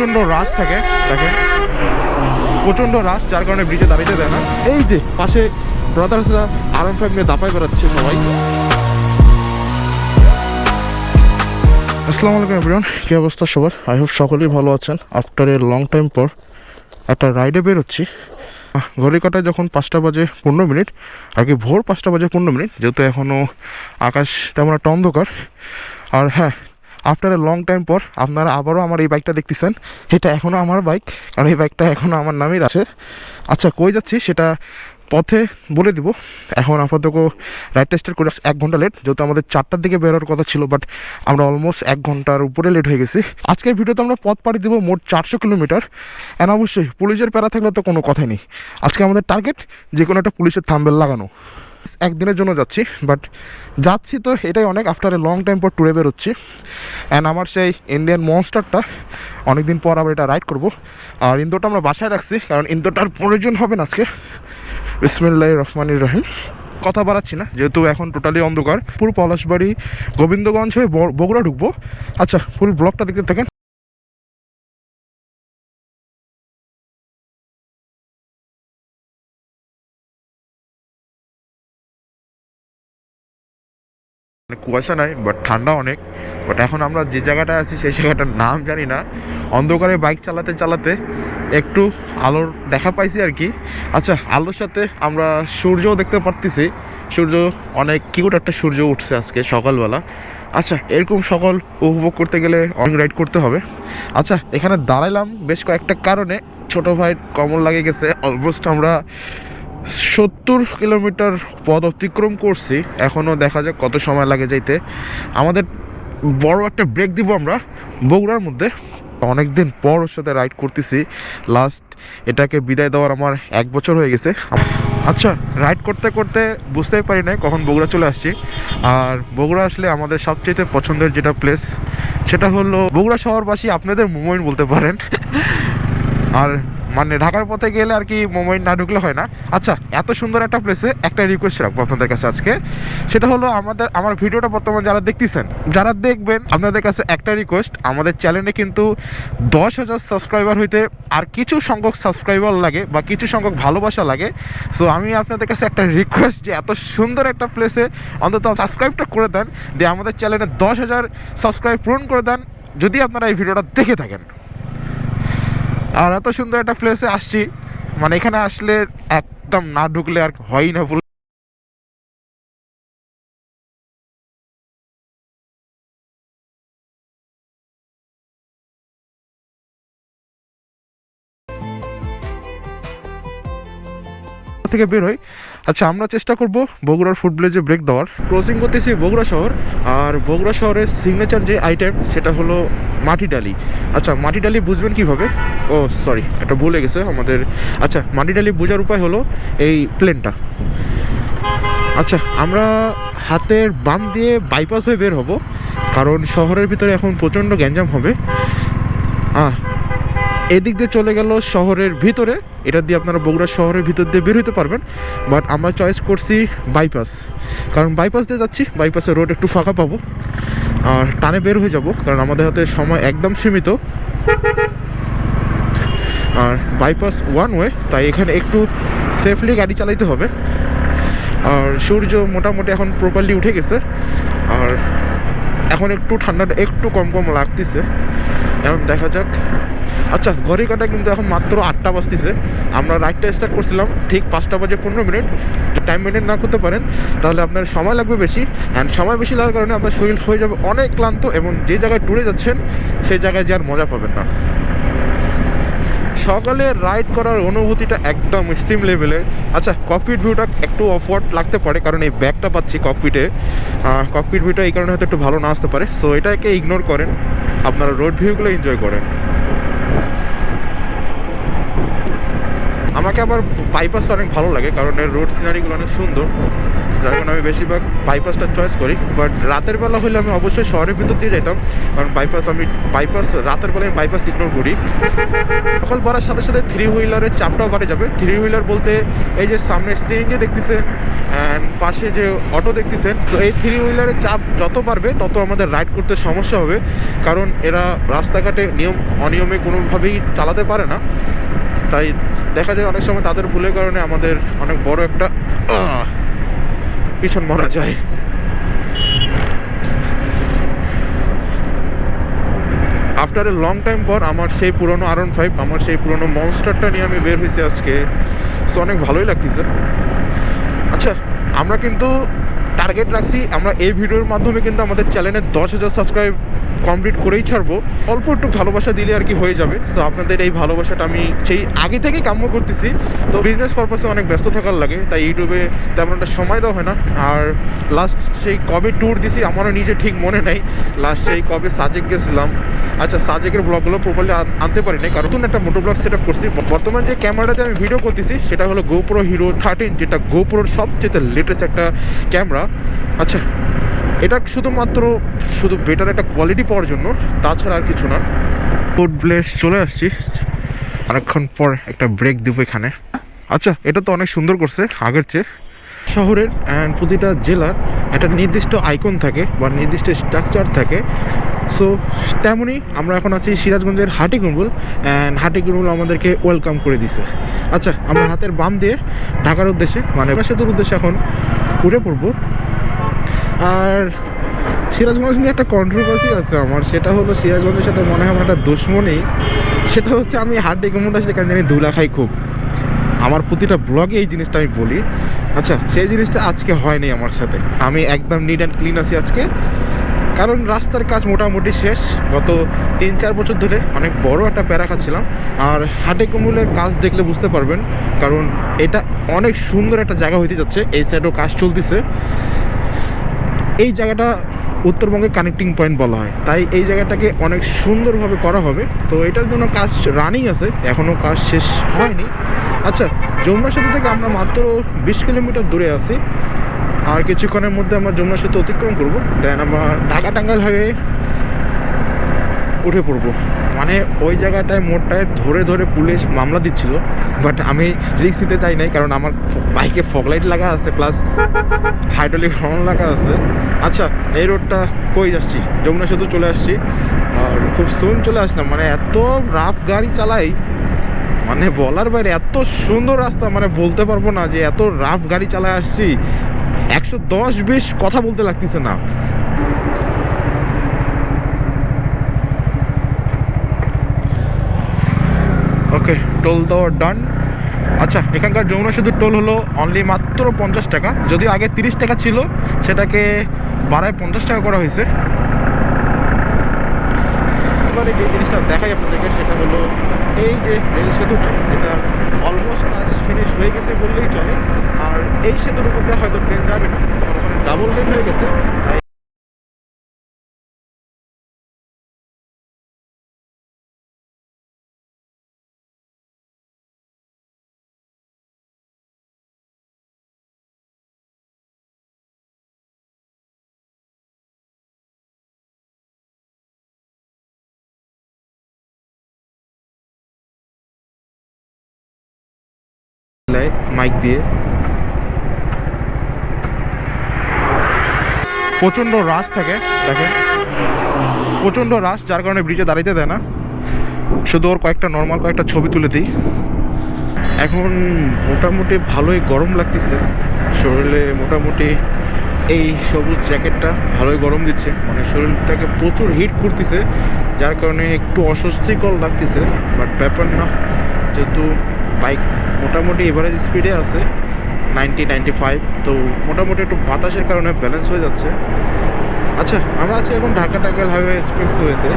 প্রচণ্ড রাশ থাকে, দেখেন। প্রচণ্ড রাশ, যার কারণে ব্রিজে দাঁড়িয়ে দেয় না। এই যে, পাশে ব্রাদার্সরা আরাম ফাইভ নিয়ে দাপাই বেড়াচ্ছে সবাই। আসসালামু আলাইকুম এভরিওয়ান কী অবস্থা সবার? আই হোপ সকলেই ভালো আছেন। আফটার এ লং টাইম পর একটা রাইডে বেরোচ্ছি। ঘড়ি কাটায় যখন পাঁচটা বাজে পনেরো মিনিট কি ভোর পাঁচটা বাজে পনেরো মিনিট, যেহেতু এখনও আকাশ তেমন একটা অন্ধকার। আর হ্যাঁ আফটার এ লং টাইম পর আপনারা আবারও আমার এই বাইকটা দেখতেছেন। এটা এখনও আমার বাইক কারণ এই বাইকটা এখনও আমার নামের আছে। আচ্ছা কই যাচ্ছি সেটা পথে বলে দিব। এখন আপাতত রাইড টেস্টের করে এক ঘণ্টা লেট যেহেতু আমাদের চারটার দিকে বেরোর কথা ছিল বাট আমরা অলমোস্ট এক ঘণ্টার উপরে লেট হয়ে গেছি। আজকের ভিডিওতে আমরা পথ পাড়ি দেবো মোট চারশো কিলোমিটার। অ্যান্ড অবশ্যই পুলিশের প্যারা থাকলে তো কোনো কথাই নেই। আজকে আমাদের টার্গেট যে কোনো একটা পুলিশের থাম্বেল লাগানো। একদিনের জন্য যাচ্ছি বাট যাচ্ছি তো এটাই অনেক আফটার এ লং টাইম পর ট্যুরে বেরোচ্ছি। অ্যান্ড আমার সেই ইন্ডিয়ান মনস্টারটা অনেকদিন পর আবার এটা রাইড করব। আর ইন্দোরটা আমরা বাসায় রাখছি, কারণ ইন্দোরটার প্রয়োজন হবে না আজকে। বিসমিল্লাহ রহমানির রহিম। কথা বাড়াচ্ছি না, যেহেতু এখন টোটালি অন্ধকার। পুরো পলাশবাড়ি, গোবিন্দগঞ্জ হয়ে বগুড়া ঢুকবো। আচ্ছা ফুল ব্লগটা দেখতে থাকেন। কুয়াশা নাই বাট ঠান্ডা অনেক। বাট এখন আমরা যে জায়গাটায় আছি, সেই জায়গাটার নাম জানি না। অন্ধকারে বাইক চালাতে চালাতে একটু আলোর দেখা পাইছি আর কি। আচ্ছা আলোর সাথে আমরা সূর্যও দেখতে পারতেছি। সূর্য অনেক কিউট একটা সূর্য উঠছে আজকে সকালবেলা। আচ্ছা এরকম সকল উপভোগ করতে গেলে অনেক রাইড করতে হবে। আচ্ছা এখানে দাঁড়াইলাম বেশ কয়েকটা কারণে। ছোট ভাই কমল লাগে গেছে। অলমোস্ট আমরা সত্তর কিলোমিটার পথ অতিক্রম করছি। এখনও দেখা যাক কত সময় লাগে যাইতে। আমাদের বড় একটা ব্রেক দিব আমরা বগুড়ার মধ্যে। অনেক দিন পর ওর সাথে রাইড করতেছি। লাস্ট এটাকে বিদায় দেওয়ার আমার এক বছর হয়ে গেছে। আচ্ছা রাইড করতে করতে বুঝতেই পারি না কখন বগুড়া চলে আসছি। আর বগুড়া আসলে আমাদের সবচেয়ে পছন্দের যেটা প্লেস সেটা হলো বগুড়া শহরবাসী আপনাদের মুভমেন্ট বলতে পারেন। আর মানে ঢাকার পথে গেলে আর কি মোবাইল না ঢুকলে হয় না। আচ্ছা এত সুন্দর একটা প্লেসে একটা রিকোয়েস্ট রাখব আপনাদের কাছে আজকে। সেটা হলো আমাদের, আমার ভিডিওটা বর্তমানে যারা দেখতেছেন, যারা দেখবেন, আপনাদের কাছে একটা রিকোয়েস্ট আমাদের চ্যানেলে কিন্তু দশ হাজার সাবস্ক্রাইবার হইতে আর কিছু সংখ্যক সাবস্ক্রাইবার লাগে বা কিছু সংখ্যক ভালোবাসা লাগে। সো আমি আপনাদের কাছে একটা রিকোয়েস্ট যে এত সুন্দর একটা প্লেসে অন্তত সাবস্ক্রাইবটা করে দেন, দিয়ে আমাদের চ্যানেলে দশ হাজার সাবস্ক্রাইব পূরণ করে দেন, যদি আপনারা এই ভিডিওটা দেখে থাকেন। আর এত সুন্দর একটা প্লেসে আসছি। মানে এখানে আসলে একদম না ঢুকলে আর হয় না ফুল থেকে বের হই। আচ্ছা আমরা চেষ্টা করব বগুড়ার ফুড ভিলেজে ব্রেক দেওয়ার। ক্রসিং করতেছি বগুড়া শহর, আর বগুড়া শহরের সিগনেচার যে আইটেম সেটা হলো মাটি ডালি। আচ্ছা মাটি ডালি বুঝবেন কীভাবে? ও সরি এটা ভুলে গেছে আমাদের। আচ্ছা মাটি ডালি বোঝার উপায় হলো এই প্লেনটা আচ্ছা আমরা হাতের বাম দিয়ে বাইপাস হয়ে বের হব, কারণ শহরের ভিতরে এখন প্রচণ্ড গ্যাঞ্জাম হবে। আহ এদিক দিয়ে চলে গেল শহরের ভিতরে। এটা দিয়ে আপনারা বগুড়া শহরের ভিতর দিয়ে বের হতে পারবেন। বাট আমরা চয়েস করছি বাইপাস কারণ বাইপাস দিয়ে যাচ্ছি বাইপাসের রোড একটু ফাঁকা পাবো। আর টানে বের হয়ে যাব, কারণ আমাদের হাতে সময় একদম সীমিত। আর বাইপাস ওয়ান ওয়ে তাই এখানে একটু সেফলি গাড়ি চালাইতে হবে। আর সূর্য মোটামুটি এখন প্রপারলি উঠে গেছে। আর এখন একটু ঠান্ডাটা একটু কম কম লাগতেছে। এখন দেখা যাক আচ্ছা ঘড়ি কাটা কিন্তু এখন মাত্র আটটা বাজতেছে। আমরা রাইডটা স্টার্ট করছিলাম ঠিক পাঁচটা বাজে পনেরো মিনিট। টাইম মেনটেন না করতে পারেন, তাহলে আপনার সময় লাগবে বেশি। অ্যান্ড সময় বেশি লাগার কারণে আপনার শরীর হয়ে যাবে অনেক ক্লান্ত এবং যে জায়গায় ট্যুরে যাচ্ছেন, সেই জায়গায় যে আর মজা পাবেন না। সকালে রাইড করার অনুভূতিটা একদম স্টিম লেভেলের আচ্ছা ককপিট ভিউটা একটু অফওয়ার্ড লাগতে পারে, কারণ এই ব্যাগটা পাচ্ছি ককপিটে ককপিট ভিউটা এই কারণে হয়তো একটু ভালো না আসতে পারে। সো এটাকে ইগনোর করেন। আপনারা রোড ভিউগুলো এনজয় করেন। আমাকে আবার বাইপাসটা অনেক ভালো লাগে, কারণ এর রোড সিনারিগুলো অনেক সুন্দর। যার কারণে আমি বেশিরভাগ বাইপাসটা চয়েস করি। বাট রাতের বেলা হলে আমি অবশ্যই শহরের ভিতর দিয়ে যেতাম কারণ বাইপাস আমি বাইপাস রাতের বেলায় আমি বাইপাস ইগনোর করি। সকাল বাড়ার সাথে সাথে থ্রি হুইলারের চাপটাও বাড়ে যাবে। থ্রি হুইলার বলতে এই যে সামনে সিএনজি দেখতেছেন অ্যান্ড পাশে যে অটো দেখতেছেন, তো এই থ্রি হুইলারের চাপ যত বাড়বে, তত আমাদের রাইড করতে সমস্যা হবে। কারণ এরা রাস্তাঘাটে নিয়ম, অনিয়মে কোনোভাবেই চালাতে পারে না। তাই দেখা যায় অনেক সময় তাদের ভুলের কারণে আমাদের অনেক বড় একটা পিছন মারা যায়। আফটার এ লং টাইম পর আমার সেই পুরনো আর ফাইভ আমার সেই পুরনো মনস্টারটা নিয়ে আমি বের হয়েছি আজকে। সো অনেক ভালোই লাগতেছে। আচ্ছা আমরা কিন্তু টার্গেট রাখছি। আমরা এই ভিডিওর মাধ্যমে কিন্তু আমাদের চ্যানেলে দশ হাজার সাবস্ক্রাইব কমপ্লিট করেই ছাড়বো। অল্প একটু ভালোবাসা দিলে আর কি হয়ে যাবে। তো আপনাদের এই ভালোবাসাটা আমি সেই আগে থেকেই কাম্য করতেছি। তো বিজনেস পারপাসে অনেক ব্যস্ত থাকার লাগে। তাই ইউটিউবে তেমন একটা সময় দেওয়া হয় না। আর লাস্ট সেই কবে ট্যুর দিছি আমারও নিজে ঠিক মনে নেই। লাস্ট সেই কবে সাজেক গেছিলাম। আচ্ছা সাজেকের ব্লগগুলো প্রপারলি আনতে পারি নাই কারণ একটা মোটো ব্লগ সেট আপ করছি বর্তমান যে ক্যামেরাতে আমি ভিডিও করতেছি, সেটা হলো গোপ্রো হিরো থার্টিন যেটা গোপ্রোর সবচেয়ে লেটেস্ট একটা ক্যামেরা আচ্ছা এটা শুধুমাত্র শুধু বেটার একটা কোয়ালিটি পাওয়ার জন্য, তাছাড়া আর কিছু না। ফুড প্লেস চলে আসছি। অনেকক্ষণ পর একটা ব্রেক দিব এখানে। আচ্ছা এটা তো অনেক সুন্দর করছে, আগের চেয়ে। শহরের অ্যান্ড প্রতিটা জেলার একটা নির্দিষ্ট আইকন থাকে বা নির্দিষ্ট স্ট্রাকচার থাকে। সো তেমনই আমরা এখন আছি সিরাজগঞ্জের হাটিকুম্বুল অ্যান্ড হাটিকুম্বুল আমাদেরকে ওয়েলকাম করে দিছে। আচ্ছা আমরা হাতের বাম দিয়ে ঢাকার উদ্দেশ্যে মানে সেতুর উদ্দেশ্যে এখন উঠে পড়ব। আর সিরাজগঞ্জ নিয়ে একটা কন্ট্রোভার্সি আছে আমার, সেটা হলো সিরাজগঞ্জের সাথে মনে হয় আমার একটা দুশ্মনী। সেটা হচ্ছে আমি হাড্ডি কুমুন্ডা সেখানে জানি দুলা খাই খুব। আমার প্রতিটা ব্লগে এই জিনিসটা আমি বলি। আচ্ছা সেই জিনিসটা আজকে হয়নি আমার সাথে। আমি একদম নিট অ্যান্ড ক্লিন আছি আজকে। কারণ রাস্তার কাজ মোটামুটি শেষ। গত তিন চার বছর ধরে অনেক বড় একটা প্যারা খাচ্ছিলাম। আর হাটে কুমুলের কাজ দেখলে বুঝতে পারবেন, কারণ এটা অনেক সুন্দর একটা জায়গা হইতে যাচ্ছে, এই সাইডেও কাজ চলতেছে। এই জায়গাটা উত্তরবঙ্গে কানেক্টিং পয়েন্ট বলা হয়। তাই এই জায়গাটাকে অনেক সুন্দরভাবে করা হবে। তো এটার জন্য কাজ রানিং আছে এখনও কাজ শেষ হয়নি। আচ্ছা যমুনা সেতু থেকে আমরা মাত্র বিশ কিলোমিটার দূরে আছি। আর কিছুক্ষণের মধ্যে আমরা যমুনা সেতু অতিক্রম করব। দেন আমরা ঢাকা টাঙ্গাইল হয়ে উঠে পড়ব। মানে ওই জায়গাটায় মোড়টায় ধরে ধরে পুলিশ মামলা দিচ্ছিল বাট আমি রিক্স নিতে চাই নাই কারণ আমার বাইকে ফগলাইট লাগা আছে প্লাস হাইড্রোলিক হর্ন লাগা আছে। আচ্ছা এই রোডটা কই যাচ্ছি? যমুনা সেতু চলে আসছি। আর খুব সুন চলে আসলাম মানে এত রাফ গাড়ি চালাই মানে বলার বাইরে এত সুন্দর রাস্তা মানে বলতে পারব না যে এত রাফ গাড়ি চালায় আসছি। একশো দশ বিশ কথা বলতে লাগতেছে না। ওকে টোল দেওয়া ডান আচ্ছা এখানকার যমুনা সেতুর টোল হলো অনলি মাত্র পঞ্চাশ টাকা। যদি আগে তিরিশ টাকা ছিল, সেটাকে বাড়ায় পঞ্চাশ টাকা করা হয়েছে। এবারে যে জিনিসটা দেখাই আপনাদেরকে, সেটা হলো এই যে রেল সেতুটা, এটা অলমোস্ট কাজ ফিনিশ হয়ে গেছে বললেই চলে। আর এই সেতুর উপর দিয়ে হয়তো ট্রেন যাবে না ডাবল লেন হয়ে গেছে। মাইক দিয়ে। প্রচণ্ড রাশ থাকে, দেখেন। প্রচণ্ড রাশ, যার কারণে ব্রিজে দাঁড়াইতে দেয় না। শুধু ওর কয়েকটা নর্মাল কয়েকটা ছবি তুলে দিই। এখন মোটামুটি ভালোই গরম লাগতেছে। শরীরে মোটামুটি এই সবুজ জ্যাকেটটা ভালোই গরম দিচ্ছে। মানে শরীরটাকে প্রচুর হিট করতেছে, যার কারণে একটু অস্বস্তিকর লাগতেছে। বাট ব্যাপার না, যেহেতু বাইক মোটামুটি এভারেজ স্পিডে আছে নাইনটি নাইনটি ফাইভ তো মোটামুটি একটু বাতাসের কারণে ব্যালেন্স হয়ে যাচ্ছে। আচ্ছা আমরা আছি এখন ঢাকা টাঙ্গাইল হাইওয়ে এক্সপ্রেস ওয়েতে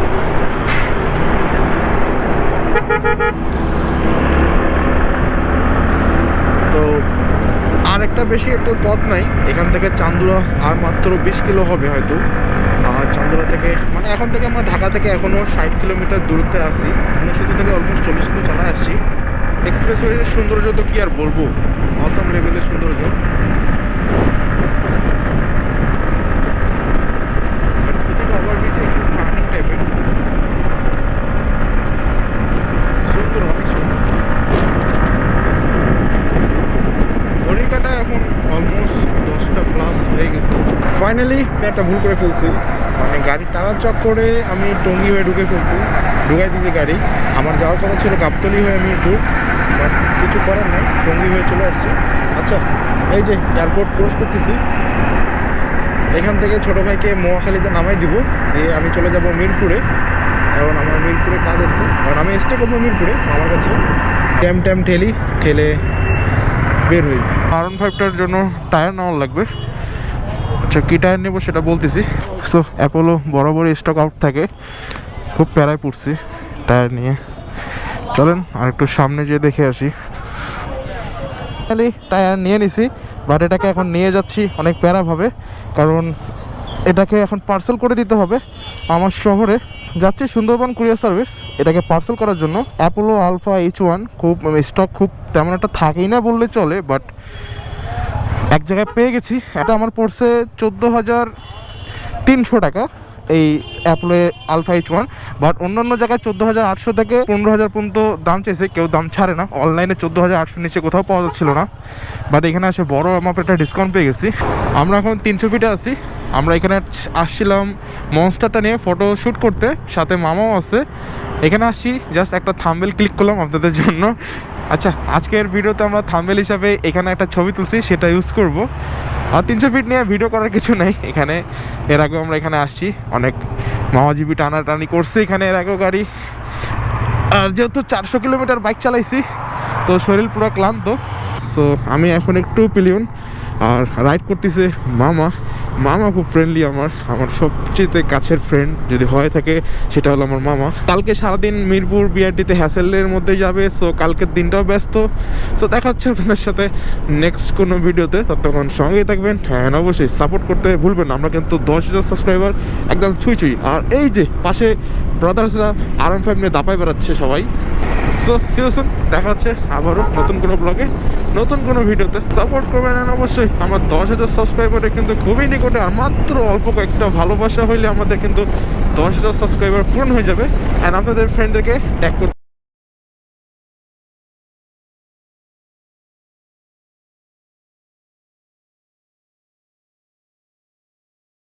তো আর একটা বেশি একটা পথ নাই, এখান থেকে চান্দুরা আর মাত্র বিশ কিলো হবে হয়তো। আর চান্দুরা থেকে মানে এখন থেকে আমরা ঢাকা থেকে এখনও ষাট কিলোমিটার দূরত্বে আছি। আমরা সেতু থেকে অলমোস্ট চল্লিশ কিলো চালায় আসছি। এক্সপ্রেসওয়ে সৌন্দর্য তো কি আর বলব? অসম লেভেলের সৌন্দর্য। ফাইনালি একটা ভুল করে ফেলছি। মানে গাড়ি টানার চক্করে আমি টঙ্গি হয়ে ঢুকে ফেলছি। ঢুকাই দিয়েছি গাড়ি। আমার যাওয়ার কথা ছিল গাবতলি হয়ে আমি একটু কিছু করার নেই টঙ্গি হয়ে চলে আসছে। আচ্ছা এই যে এয়ারপোর্ট ক্লোজ করতেছি, এখান থেকে ছোটো ভাইকে মোয়াখালীতে নামাই দিব। দিয়ে আমি চলে যাব মিরপুরে। কারণ আমার মিরপুরে কাজ আছে। কারণ আমি স্টে করব মিরপুরে আমার কাছে। ট্যাম ট্যাম ঠেলি, ঠেলে বের হই। আর ফাইভটার জন্য টায়ার নেওয়ার লাগবে। আচ্ছা কী টায়ার নেব সেটা বলতেছি। সো অ্যাপোলো বরাবর স্টক আউট থাকে। খুব প্যারায় পড়ছি টায়ার নিয়ে। চলেন আর একটু সামনে যেয়ে দেখে আসি। ফাইনালি টায়ার নিয়ে নিছি বাট এটাকে এখন নিয়ে যাচ্ছি অনেক প্যারাভাবে, কারণ এটাকে এখন পার্সেল করে দিতে হবে আমার শহরে। যাচ্ছি সুন্দরবন কুরিয়ার সার্ভিস এটাকে পার্সেল করার জন্য। অ্যাপোলো আলফা এইচ ওয়ান খুব স্টক খুব তেমন একটা থাকেই না বললে চলে বাট এক জায়গায় পেয়ে গেছি। এটা আমার পড়ছে চোদ্দ হাজার তিনশো টাকা। এই Apollo alpha H one but অন্যান্য জায়গায় চোদ্দ হাজার আটশো থেকে পনেরো হাজার পর্যন্ত দাম চেয়েছে, কেউ দাম ছাড়ে না। অনলাইনে চোদ্দ হাজার আটশো নিচে কোথাও পাওয়া যাচ্ছিল না। বাট এখানে আসে বড় মাপের একটা ডিসকাউন্ট পেয়ে গেছি। আমরা এখন তিনশো ফিটে আছি। আমরা এখানে আসছিলাম মনস্টারটা নিয়ে ফটো শ্যুট করতে। সাথে মামাও আছে। এখানে আসছি জাস্ট একটা থাম্বেল ক্লিক করলাম আপনাদের জন্য। আচ্ছা আজকের ভিডিওতে আমরা থাম্বেল হিসাবে এখানে একটা ছবি তুলছি, সেটা ইউজ করব। আর তিনশো ফিট নিয়ে ভিডিও করার কিছু নেই। এখানে, এর আগেও আমরা এখানে আসছি। অনেক মামাজিবি টানাটানি করছে এখানে, এর আগেও গাড়ি। আর যেহেতু চারশো কিলোমিটার বাইক চালাইছি, তো শরীর পুরো ক্লান্ত। সো আমি এখন একটু পিলিয়ন আর রাইড করতেছে মামা। মামা খুব ফ্রেন্ডলি আমার। আমার সবচেয়ে কাছের ফ্রেন্ড যদি হয়ে থাকে, সেটা হলো আমার মামা। কালকে সারাদিন মিরপুর বিআরটিতে হ্যাসেলের মধ্যে যাবে সো কালকের দিনটাও ব্যস্ত। সো দেখা হচ্ছে আপনাদের সাথে নেক্সট কোনো ভিডিওতে ততক্ষণ সঙ্গেই থাকবেন হ্যাঁ অবশ্যই সাপোর্ট করতে ভুলবেন আমরা কিন্তু দশ হাজার সাবস্ক্রাইবার একদম ছুঁই ছুঁই। আর এই যে পাশে ব্রাদার্সরা আর এম ফাইভ নিয়ে দাপায় বেড়াচ্ছে সবাই। সো সিওসুন দেখা হচ্ছে আবারও নতুন কোনো ব্লগে নতুন কোনো ভিডিওতে সাপোর্ট করবেন অবশ্যই আমার দশ হাজার সাবস্ক্রাইবারে কিন্তু খুবই নিকটে আর মাত্র অল্প কয়েকটা ভালোবাসা হইলে আমাদের কিন্তু দশ হাজার সাবস্ক্রাইবার পূরণ হয়ে যাবে। অ্যান্ড আপনাদের ফ্রেন্ডদেরকে ট্যাগ করতে